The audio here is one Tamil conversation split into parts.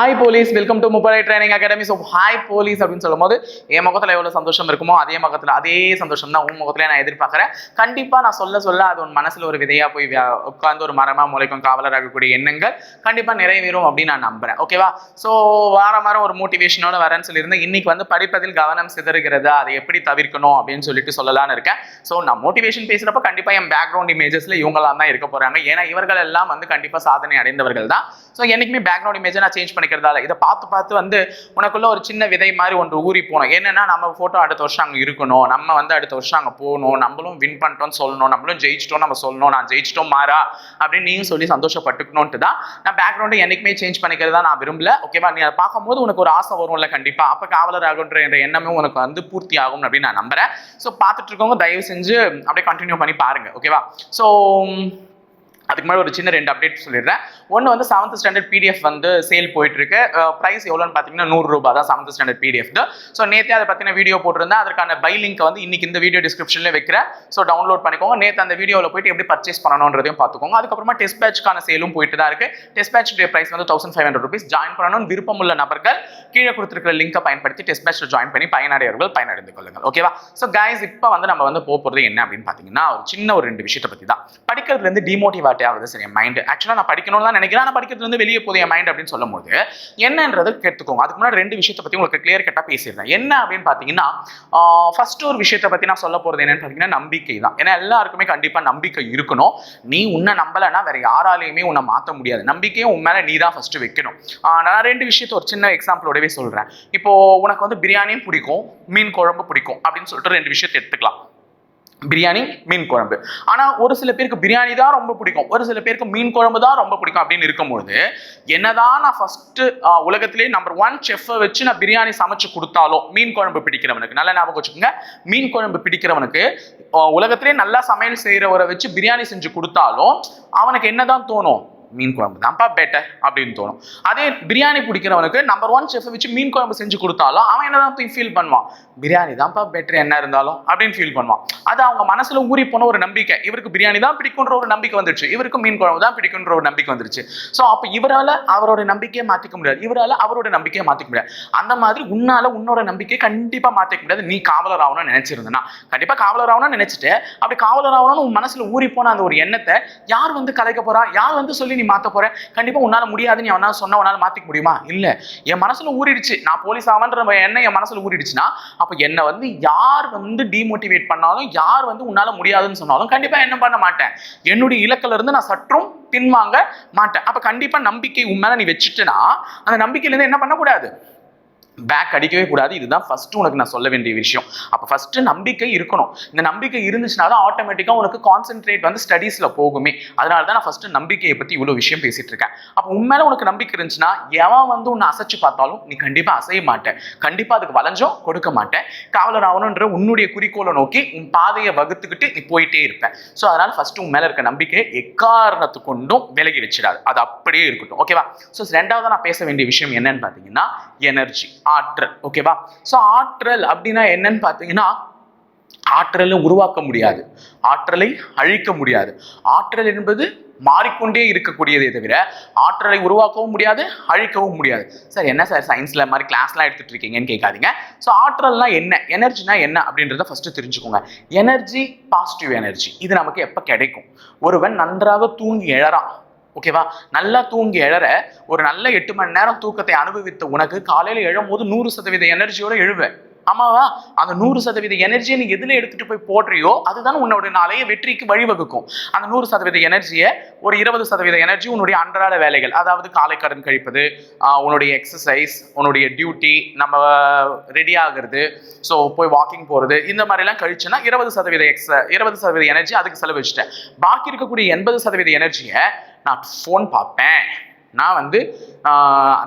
ஹாய் போலீஸ் வெல்கம் டு முப்படை training academy so hi police அப்படின்னு சொல்லும்போது என் முகத்தில் எவ்வளோ சந்தோஷம் இருக்குமோ அதே முகத்தில் அதே சந்தோஷம் தான் உன் முகத்துல நான் எதிர்பார்க்குறேன். கண்டிப்பாக நான் சொல்ல சொல்ல அது உன் மனசில் ஒரு விதையாக போய் உட்காந்து உட்கார்ந்து ஒரு மரமாக முளைக்கும் காவலராகக்கூடிய எண்ணங்கள் கண்டிப்பாக நிறைவேறும் அப்படின்னு நான் நம்புறேன். ஓகேவா ஸோ வாரம் வாரம் ஒரு மோட்டிவேஷனோட வரேன்னு சொல்லியிருந்தேன். இன்னைக்கு வந்து படிப்பதில் கவனம் சிதறுகிறது? அதை எப்படி தவிர்க்கணும் அப்படின்னு சொல்லிட்டு சொல்லலாம்னு இருக்கேன். ஸோ நான் மோட்டிவேஷன் பேசுகிறப்ப கண்டிப்பாக என் பேக்ரவுண்ட் இமேஜஸ்ல இவங்களாம் தான் இருக்க போறாங்க. ஏன்னா இவர்கள் எல்லாம் வந்து கண்டிப்பாக சாதனை அடைந்தவர்கள் தான். ஸோ என்றைக்குமே பேக்ரவுண்ட் இமேஜை நான் சேஞ்ச் வைக்கிறதால இதை பார்த்து பார்த்து வந்து உனக்குள்ள ஒரு சின்ன விதை மாதிரி ஒன்று ஊறி போகணும். என்னன்னா நம்ம ஃபோட்டோ அடுத்த வருஷம் அங்கே இருக்கணும். நம்ம வந்து அடுத்த வருஷம் அங்கே போகணும். நம்மளும் வின் பண்ணிட்டோம்னு சொல்லணும். நம்மளும் ஜெயிச்சிட்டோம் நம்ம சொல்லணும். நான் ஜெயிச்சிட்டோம் மாறா அப்படின்னு நீயும் சொல்லி சந்தோஷப்பட்டுக்கணும்ட்டு தான் நான் பேக்ரவுண்டை என்னைக்குமே சேஞ்ச் பண்ணிக்கிறதா நான் விரும்பல. ஓகேவா நீ அதை பார்க்கும்போது உனக்கு ஒரு ஆசை வரும்ல கண்டிப்பா. அப்போ காவலர் ஆகுன்ற என்ற உனக்கு வந்து பூர்த்தி ஆகும் அப்படின்னு நான் நம்புறேன். ஸோ பார்த்துட்டு இருக்கவங்க தயவு செஞ்சு அப்படியே கண்டினியூ பண்ணி பாருங்க. ஓகேவா ஸோ அதுக்கு முன்னாடி ஒரு சின்ன ரெண்டு அப்டேட் சொல்லிடுறேன். ஒன்று வந்து செவன்த் ஸ்டாண்டர்ட் பிடிஎஃப் வந்து சேல் போயிட்டு இருக்கு ப்ரைஸ் எவ்வளோன்னு பார்த்தீங்கன்னா நூறு ரூபாய் தான் செவன்த் ஸ்டாண்டர்ட் பிடிஎஃப் ஸோ நேற்றே அதை பற்றின வீடியோ போட்டிருந்தேன். அதற்கான பை லிங்க் வந்து இன்னைக்கு இந்த வீடியோ டிஸ்கிரிப்ஷனில் வைக்கிறேன். ஸோ டவுன்லோட் பண்ணிக்கோங்க. நேற்று அந்த வீடியோவில் போயிட்டு எப்படி பர்ச்சேஸ் பண்ணணுன்றதையும் பார்த்துக்கோங்க அதுக்கப்புறமா டெஸ்ட் பேட்ச்க்கான சேலும் போயிட்டு தான் இருக்கு. டெஸ்ட் பேட்ச் ப்ரைஸ் வந்து thousand five hundred rupees join பண்ணணும்னு விருப்பமுள்ள நபர்கள் கீழே கொடுத்துருக்கிற லிங்கை பயன்படுத்தி டெஸ்ட் பேட்ச்சில் ஜாயின் பண்ணி பயனடையவர்கள் பயனடைந்து கொள்ளுங்கள். ஓகேவா ஸோ கைஸ் இப்போ வந்து நம்ம வந்து போக போகிறது என்ன அப்படின்னு பார்த்தீங்கன்னா ஒரு சின்ன ஒரு ரெண்டு விஷயத்தை பற்றி தான் படிக்கிறதுலேருந்து டிமோட்டிவேட் ஆகுது சரி என் மைண்ட் ஆக்சுவலாக நான் படிக்கணும்னு தான் நினைக்கிறேன் ஆனால் படிக்கிறதுலேருந்து வெளியே போதும் என் மைண்ட் அப்படின்னு சொல்லும்போது என்னன்றது கேட்டுக்கோங்க. அதுக்கு முன்னாடி ரெண்டு விஷயத்தை பற்றி உங்களுக்கு கிளியர் கட்டாக பேசியிருந்தேன் என்ன அப்படின்னு பார்த்தீங்கன்னா ஃபர்ஸ்ட் ஒரு விஷயத்தை பற்றி நான் சொல்ல போகிறது என்னன்னு பார்த்தீங்கன்னா நம்பிக்கை தான். ஏன்னா எல்லாருக்குமே கண்டிப்பாக நம்பிக்கை இருக்கணும். நீ உன்னை நம்பலைன்னா வேற யாராலையுமே உன்னை மாற்ற முடியாது. நம்பிக்கையும் உன் மேலே நீ தான் ஃபஸ்ட்டு வைக்கணும். நான் ரெண்டு விஷயத்தை ஒரு சின்ன எக்ஸாம்பிளோடவே சொல்கிறேன் இப்போ உனக்கு வந்து பிரியாணியும் பிடிக்கும் மீன் குழம்பு பிடிக்கும் அப்படின்னு சொல்லிட்டு ரெண்டு விஷயத்தை எடுத்துக்கலாம். பிரியாணி மீன் குழம்பு. ஆனால் ஒரு சில பேருக்கு பிரியாணி தான் ரொம்ப பிடிக்கும். ஒரு சில பேருக்கு மீன் குழம்பு தான் ரொம்ப பிடிக்கும் அப்படின்னு இருக்கும்பொழுது என்னதான் நான் ஃபஸ்ட்டு உலகத்திலேயே நம்பர் ஒன் செஃப்பை வச்சு நான் பிரியாணி சமைச்சு கொடுத்தாலும் மீன் குழம்பு பிடிக்கிறவனுக்கு நல்லா ஞாபகம் வச்சுக்கோங்க. மீன் குழம்பு பிடிக்கிறவனுக்கு ஆஹ் உலகத்திலே நல்லா சமையல் செய்கிறவரை வச்சு பிரியாணி செஞ்சு கொடுத்தாலும் அவனுக்கு என்னதான் தோணும்? மீன் குழம்பு. தான்ப்பா பெட்டர் அப்படின்னு தோணும். அதே பிரியாணி பிடிக்கிறவனுக்கு நம்பர் ஒன் செஃப் வச்சு மீன் குழம்பு செஞ்சு கொடுத்தாலும் அவன் என்னதான் ஃபீல் பண்ணுவான். பிரியாணி தான்ப்பா பெட்டர் என்ன இருந்தாலும் அப்படின்னு ஃபீல் பண்ணுவான். அது அவங்க மனசுல ஊறி போன ஒரு நம்பிக்கை. இவருக்கு பிரியாணி தான் பிடிக்குன்ற ஒரு நம்பிக்கை வந்துருச்சு. இவருக்கு மீன் குழம்பு தான் பிடிக்குன்ற ஒரு நம்பிக்கை வந்துருச்சு. ஸோ அப்போ இவரால அவரோட நம்பிக்கையை மாத்திக்க முடியாது. இவரால் அவரோட நம்பிக்கையை மாத்திக்க முடியாது. அந்த மாதிரி உன்னால உன்னோட நம்பிக்கையை கண்டிப்பா மாத்திக்க முடியாது. நீ காவலர் ஆகணும்னு நினைச்சிருந்தனா கண்டிப்பா காவலர் ஆகணும்னு நினைச்சிட்டு அப்படி காவலர் ஆகணும்னு உன் மனசுல ஊறி போன அந்த ஒரு எண்ணத்தை யார் வந்து கலைக்க போறா? யார் வந்து சொல்லி நீ மாத்த போற? கண்டிப்பா உன்னால முடியாதுன்னு நீ அவனால சொன்ன உன்னால மாத்திக்க முடியுமா? இல்ல. என் மனசுல ஊறிடுச்சு. நான் போலீஸ் ஆவன்ற என்ன என் மனசுல ஊறிடுச்சுன்னா அப்ப என்னை வந்து யார் வந்து டிமோட்டிவேட் பண்ணாலும் யார் வந்து உன்னால முடியாதுன்னு சொன்னாலும் கண்டிப்பா என்ன பண்ண மாட்டேன். என்னுடைய இலக்கில இருந்து நான் சற்றும் பின்வாங்க மாட்டேன். அப்ப கண்டிப்பா நம்பிக்கை உன் நீ வச்சுட்டேன்னா அந்த நம்பிக்கையில இருந்து என்ன பண்ணக்கூடாது? பேக் அடிக்கவே கூடாது. இதுதான் ஃபர்ஸ்ட் உனக்கு நான் சொல்ல வேண்டிய விஷயம். அப்போ ஃபர்ஸ்ட் நம்பிக்கை இருக்கணும். இந்த நம்பிக்கை இருந்துச்சுனாலும் ஆட்டோமேட்டிக்காக உனக்கு கான்சென்ட்ரேட் வந்து ஸ்டடீஸில் போகுமே. அதனால தான் நான் ஃபர்ஸ்ட் நம்பிக்கையை பற்றி இவ்வளோ விஷயம் பேசிட்டு இருக்கேன். அப்போ உண்மையில உனக்கு நம்பிக்கை இருந்துச்சுன்னா எவன் வந்து உன்னை அசைச்சு பார்த்தாலும் நீ கண்டிப்பாக அசைய மாட்டேன். கண்டிப்பாக அதுக்கு வளைஞ்சோ கொடுக்க மாட்டேன். காவலர் ஆகணுன்ற உன்னுடைய குறிக்கோளை நோக்கி உன் பாதையை வகுத்துக்கிட்டு நீ போயிட்டே இருப்பேன் ஸோ அதனால ஃபர்ஸ்ட் உன் மேல இருக்க நம்பிக்கையை எக்காரணத்து கொண்டும் விலகி வச்சிடாது. அது அப்படியே இருக்கட்டும். ஓகேவா ஸோ ரெண்டாவது நான் பேச வேண்டிய விஷயம் என்னன்னு பார்த்தீங்கன்னா எனர்ஜி ஆற்றல் ஓகேவா ஸோ ஆற்றல் அப்படின்னா என்னன்னு பார்த்தீங்கன்னா ஆற்றலை உருவாக்க முடியாது. ஆற்றலை அழிக்க முடியாது. ஆற்றல் என்பது மாறிக்கொண்டே இருக்கக்கூடியதே தவிர ஆற்றலை உருவாக்கவும் முடியாது அழிக்கவும் முடியாது. சார் என்ன சார் சயின்ஸில் மாதிரி கிளாஸ்லாம் எடுத்துட்டு இருக்கீங்கன்னு கேட்காதீங்க. ஸோ ஆற்றல்னா என்ன? எனர்ஜினா என்ன அப்படின்றத ஃபஸ்ட்டு தெரிஞ்சுக்கோங்க. எனர்ஜி பாசிட்டிவ் எனர்ஜி இது நமக்கு எப்போ கிடைக்கும்? ஒருவன் நன்றாக தூங்கி எழறான். ஓகேவா நல்லா தூங்கி எழற ஒரு நல்ல எட்டு மணி நேரம் தூக்கத்தை அனுபவித்த உனக்கு காலையில எழும்போது நூறு சதவீத எனர்ஜியோட எழுவேன் ஆமாவா அந்த நூறு சதவீத எனர்ஜியை நீ எதுல எடுத்துட்டு போய் போடுறியோ அதுதான் உன்னோட நாளைய வெற்றிக்கு வழிவகுக்கும். அந்த நூறு சதவீத எனர்ஜியை ஒரு இருபது சதவீத எனர்ஜி உன்னுடைய அன்றாட வேலைகள் அதாவது காலை கடன் கழிப்பது உன்னுடைய எக்ஸசைஸ் உன்னுடைய டியூட்டி நம்ம ரெடி ஆகுறது ஸோ போய் வாக்கிங் போகிறது இந்த மாதிரிலாம் கழிச்சுன்னா இருபது சதவீத எக்ஸ் இருபது சதவீத எனர்ஜி அதுக்கு செலவழிச்சிட்டேன். பாக்கி இருக்கக்கூடிய எண்பது சதவீத எனர்ஜியை நான் ஃபோன் பார்ப்பேன். நான் வந்து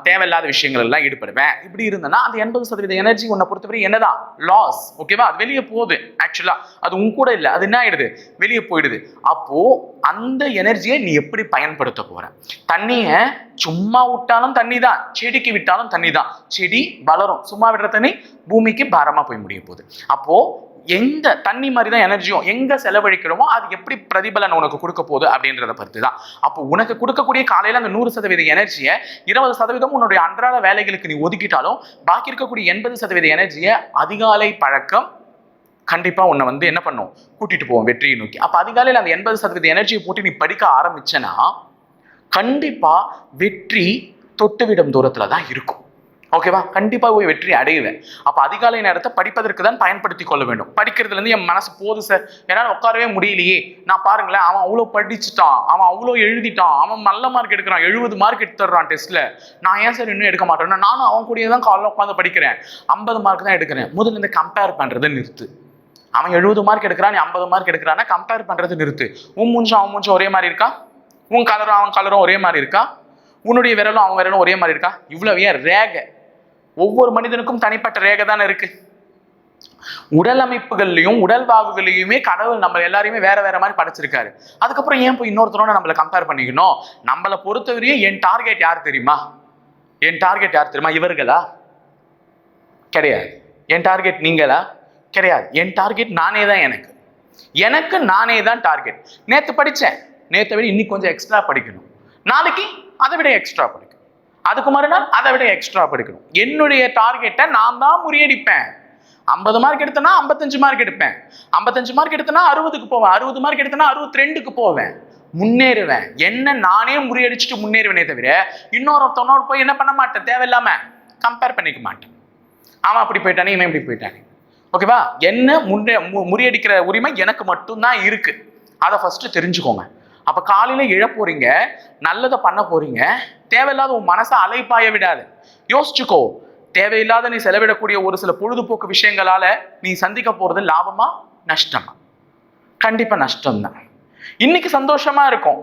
தேவையில்லாத விஷயங்கள் எல்லாம் ஈடுபடுவேன். இப்படி இருந்தேன்னா அந்த எண்பது சதவீத எனர்ஜி உன்னை பொறுத்தவரை என்னதான்? லாஸ் ஓகேவா அது வெளியே போகுது ஆக்சுவலா அது உன் கூட இல்லை. அது என்ன ஆயிடுது? வெளியே போயிடுது. அப்போ அந்த எனர்ஜியை நீ எப்படி பயன்படுத்த போற? தண்ணியை சும்மா விட்டாலும் தண்ணி தான் செடிக்கு விட்டாலும் தண்ணி தான் செடி வளரும். சும்மா விடுற தண்ணி பூமிக்கு பாரமா போய் முடிய போகுது. அப்போ எந்த தண்ணி மாதிரி தான் எனர்ஜியும் எங்க செலவழிக்கிறோமோ அது எப்படி பிரதிபலன் உனக்கு கொடுக்க போகுது அப்படின்றத பொறுத்து தான் அப்போ உனக்கு கொடுக்கக்கூடிய காலையில அந்த நூறு சதவீத எனர்ஜியை இருபது சதவீதம் உன்னுடைய அன்றாட வேலைகளுக்கு நீ ஒதுக்கிட்டாலும் பாக்கி இருக்கக்கூடிய எண்பது சதவீத எனர்ஜியை அதிகாலை பழக்கம் கண்டிப்பா உன்னை வந்து என்ன பண்ணும்? கூட்டிட்டு போவோம் வெற்றியை நோக்கி. அப்ப அதிகாலையில் அந்த எண்பது சதவீத எனர்ஜியை போட்டு நீ படிக்க ஆரம்பிச்சனா கண்டிப்பா வெற்றி தொட்டுவிடும் தூரத்துல தான் இருக்கும். ஓகேவா கண்டிப்பா போய் வெற்றி அடையுவேன் அப்ப அதிகாலை நேரத்தை படிப்பதற்கு தான் பயன்படுத்தி கொள்ள வேண்டும். படிக்கிறதுல இருந்து என் மனசு போது சார். என்னால் உட்காரவே முடியலையே. நான் பாருங்களேன் அவன் அவ்வளோ படிச்சுட்டான். அவன் அவ்வளோ எழுதிட்டான். அவன் நல்ல மார்க் எடுக்கிறான். எழுபது மார்க் எடுத்துடுறான் டெஸ்ட்ல நான் ஏன் சார் இன்னும் எடுக்க மாட்டேன்னா நானும் அவன் கூடயே தான் காலைல உட்காந்து படிக்கிறேன். ஐம்பது மார்க் தான் எடுக்கிறேன். முதல்ல இந்த கம்பேர் பண்றதை நிறுத்து. அவன் எழுபது மார்க் எடுக்கிறான் நீ ஐம்பது மார்க் எடுக்கிறான்னா கம்பேர் பண்றது நிறுத்து. உன் மூஞ்சும் அவன் மூஞ்சும் ஒரே மாதிரி இருக்கா? உன் கலரும் அவன் கலரும் ஒரே மாதிரி இருக்கா? உன்னுடைய விரலும் அவன் விரலும் ஒரே மாதிரி இருக்கா? இவ்வளவு ஏன்? ரேகை. ஒவ்வொரு மனிதனுக்கும் தனிப்பட்ட ரேகை தானே இருக்கு. உடல் அமைப்புகள்லையும் உடல் பாகுகளையுமே கடவுள் நம்ம எல்லாரையுமே வேற வேற மாதிரி படைச்சிருக்காரு. அதுக்கப்புறம் ஏன் போய் இன்னொருத்தரோட நம்மளை கம்பேர் பண்ணிக்கணும்? நம்மளை பொறுத்தவரையும் என் டார்கெட் யார் தெரியுமா? என் டார்கெட் யார் தெரியுமா? இவர்களா? கிடையாது. என் டார்கெட் நீங்களா? கிடையாது. என் டார்கெட் நானே தான் எனக்கு. எனக்கு நானே தான் டார்கெட் நேற்று படித்தேன் நேற்றை விட இன்னைக்கு கொஞ்சம் எக்ஸ்ட்ரா படிக்கணும். நாளைக்கு அதை விட எக்ஸ்ட்ரா படிக்கணும். அதுக்கு மறுநாள் அதை விட எக்ஸ்ட்ரா படிக்கணும். என்னுடைய டார்கெட்டை நான் தான் முறியடிப்பேன். ஐம்பது மார்க் எடுத்தனா ஐம்பத்தஞ்சு மார்க் எடுப்பேன். ஐம்பத்தஞ்சு மார்க் எடுத்தனா அறுபதுக்கு போவேன். அறுபது மார்க் எடுத்தனா அறுபத்தி ரெண்டுக்கு போவேன். முன்னேறுவேன். என்ன நானே முறியடிச்சுட்டு முன்னேறுவேனே தவிர இன்னொருத்தவனோட போய் என்ன பண்ண மாட்டேன்? தேவையில்லாம கம்பேர் பண்ணிக்க மாட்டேன். அவன் அப்படி போயிட்டானே இவன் இப்படி போயிட்டானே. ஓகேவா என்ன முன்னே மு- முறியடிக்கிற உரிமை எனக்கு மட்டும்தான் இருக்கு. அதை ஃபர்ஸ்ட் தெரிஞ்சுக்கோங்க. அப்போ காலையில் இழப்போறீங்க நல்லதை பண்ண போறீங்க தேவையில்லாத உன் மனசை அலைப்பாய விடாது. யோசிச்சுக்கோ. தேவையில்லாத நீ செலவிடக்கூடிய ஒரு சில பொழுதுபோக்கு விஷயங்களால நீ சந்திக்க போறது லாபமா நஷ்டமா? கண்டிப்பா நஷ்டம்தான். இன்னைக்கு சந்தோஷமா இருக்கும்.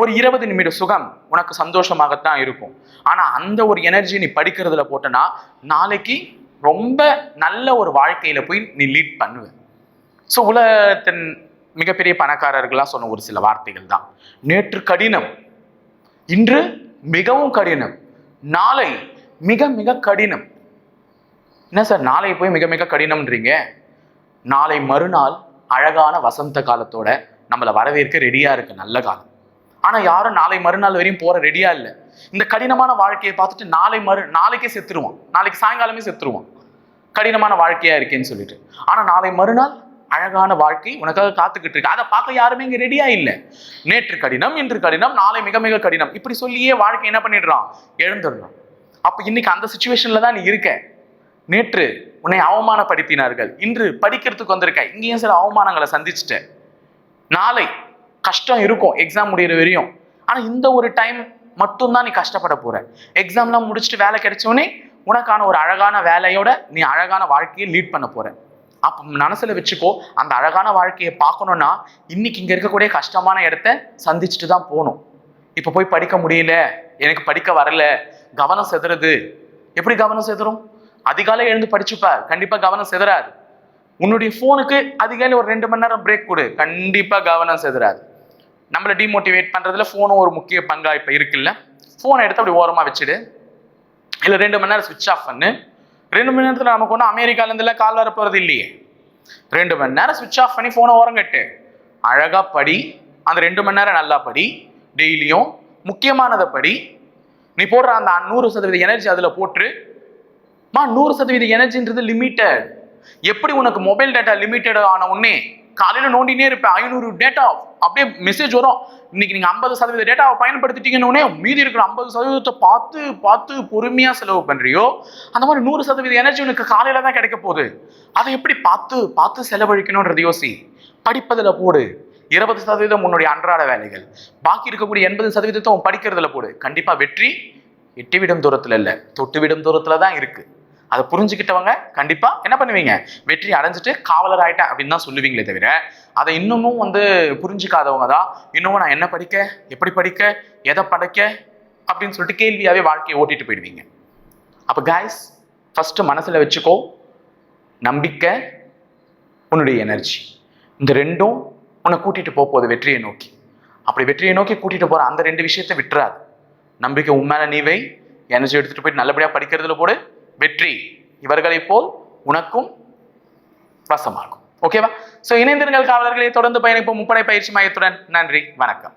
ஒரு இருபது நிமிட சுகம் உனக்கு சந்தோஷமாகத்தான் இருக்கும். ஆனா அந்த ஒரு எனர்ஜி நீ படிக்கிறதுல போட்டனா நாளைக்கு ரொம்ப நல்ல ஒரு வாழ்க்கையில போய் நீ லீட் பண்ணுவ. ஸோ உலகத்தின் மிகப்பெரிய பணக்காரர்களாக சொன்ன ஒரு சில வார்த்தைகள் தான். நேற்று கடினம் இன்று மிகவும் கடினம். நாளை மிக மிக கடினம். என்ன சார் நாளை போய் மிக மிக கடினம்ன்றீங்க? நாளை மறுநாள் அழகான வசந்த காலத்தோட நம்மளை வரவேற்க ரெடியா இருக்கு நல்ல காலம். ஆனா யாரும் நாளை மறுநாள் வரையும் போற ரெடியா இல்லை. இந்த கடினமான வாழ்க்கையை பார்த்துட்டு நாளை மறு நாளைக்கே செத்துருவான் நாளைக்கு சாயங்காலமே செத்துருவான் கடினமான வாழ்க்கையா இருக்கேன்னு சொல்லிட்டு. ஆனா நாளை மறுநாள் அழகான வாழ்க்கை உனக்காக காத்துக்கிட்டு இருக்கு. அதை பார்க்க யாருமே இங்க ரெடியா இல்லை. நேற்று கடினம் இன்று கடினம் நாளை மிக மிக கடினம். இப்படி சொல்லியே வாழ்க்கை என்ன பண்ணிடுறான்? எழுந்துடுறான். அப்ப இன்னைக்கு அந்த சுச்சுவேஷன்ல தான் நீ இருக்க. நேற்று உன்னை அவமானப்படுத்தினார்கள். இன்று படிக்கிறதுக்கு வந்திருக்க. இங்கேயும் சில அவமானங்களை சந்திச்சுட்ட. நாளை கஷ்டம் இருக்கும். எக்ஸாம் முடியிற வரையும். ஆனா இந்த ஒரு டைம் மட்டும்தான் நீ கஷ்டப்பட போற. எக்ஸாம்லாம் முடிச்சுட்டு வேலை கிடைச்சோடனே உனக்கான ஒரு அழகான வேலையோட நீ அழகான வாழ்க்கையை லீட் பண்ண போற. அப்ப மனசுல வச்சுக்கோ அந்த அழகான வாழ்க்கையை பார்க்கணும்னா இன்னைக்கு இங்க இருக்கக்கூடிய கஷ்டமான இடத்த சந்திச்சுட்டு தான் போகணும். இப்ப போய் படிக்க முடியல எனக்கு படிக்க வரல கவனம் செதுறது. எப்படி கவனம் செதுறும் அதிகாலை எழுந்து படிச்சுப்பார். கண்டிப்பா கவனம் செதுறாரு உன்னுடைய ஃபோனுக்கு அதிகாலை ஒரு ரெண்டு மணி நேரம் பிரேக் கொடு. கண்டிப்பா கவனம் செதறாது. நம்மளை டிமோட்டிவேட் பண்றதுல ஃபோனும் ஒரு முக்கிய பங்கா இப்ப இருக்குல்ல? ஃபோனை எடுத்து அப்படி ஓரமா வச்சுடு. இல்ல ரெண்டு மணி நேரம் சுவிட்ச் ஆஃப் பண்ணு. ரெண்டு மணி நேரத்தில் நமக்கு ஒன்றும் அமெரிக்காலேருந்துலாம் கால் வர இல்லையே. ரெண்டு மணி நேரம் சுவிட்ச் ஆஃப் பண்ணி ஃபோனை ஓரங்கட்டு. அழகாக படி அந்த ரெண்டு மணி நேரம் நல்லா படி டெய்லியும் முக்கியமானதை படி. நீ போடுற அந்த நூறு சதவீத எனர்ஜி அதில் போட்டு. மா நூறு சதவீத எனர்ஜின்றது லிமிட்டட் எப்படி உனக்கு மொபைல் டேட்டா லிமிட்டட் ஆன உடனே காலையில நோண்டினே இருப்பேன். ஐநூறு டேட்டா அப்படியே மெசேஜ் வரும். இன்னைக்கு நீங்க ஐம்பது சதவீத டேட்டாவை பயன்படுத்திட்டீங்கன்னு மீதி இருக்கிற ஐம்பது சதவீதத்தை பார்த்து பார்த்து பொறுமையா செலவு பண்றியோ அந்த மாதிரி நூறு சதவீத எனர்ஜி உனக்கு காலையில தான் கிடைக்க போகுது. அதை எப்படி பார்த்து பார்த்து செலவழிக்கணும்ன்றது யோசி. படிப்பதில் போடு. இருபது சதவீதம் உன்னுடைய அன்றாட வேலைகள். பாக்கி இருக்கக்கூடிய எண்பது சதவீதத்தை உன் படிக்கிறதுல போடு. கண்டிப்பா வெற்றி எட்டிவிடும் தூரத்துல இல்லை. தொட்டுவிடும் தூரத்துல தான் இருக்குது அதை புரிஞ்சுக்கிட்டவங்க கண்டிப்பா என்ன பண்ணுவீங்க? வெற்றி அடைஞ்சிட்டு காவலர் ஆயிட்டேன் அப்படின்னு தான் சொல்லுவீங்களே தவிர அதை இன்னமும் வந்து புரிஞ்சுக்காதவங்க தான். இன்னமும் நான் என்ன படிக்க எப்படி படிக்க எதை படைக்க அப்படின்னு சொல்லிட்டு கேள்வியாவே வாழ்க்கையை ஓட்டிட்டு போயிடுவீங்க. அப்ப கைஸ் ஃபர்ஸ்ட் மனசுல வச்சுக்கோ நம்பிக்கை உன்னுடைய எனர்ஜி இந்த ரெண்டும் உன்னை கூட்டிட்டு போக போகுது வெற்றியை நோக்கி. அப்படி வெற்றியை நோக்கி கூட்டிட்டு போற அந்த ரெண்டு விஷயத்த விட்டுறாது. நம்பிக்கை உன் மேல நீ வை எனர்ஜி எடுத்துட்டு போயிட்டு நல்லபடியா படிக்கிறதுல போடு வெற்றி. இவர்களைப் போல் உனக்கும் வசமாகும். ஓகேவா சோ இணைந்திருங்கள் காவலர்களை. தொடர்ந்து பயணிப்போம். முப்படை பயிற்சி மையத்துடன். நன்றி. வணக்கம்.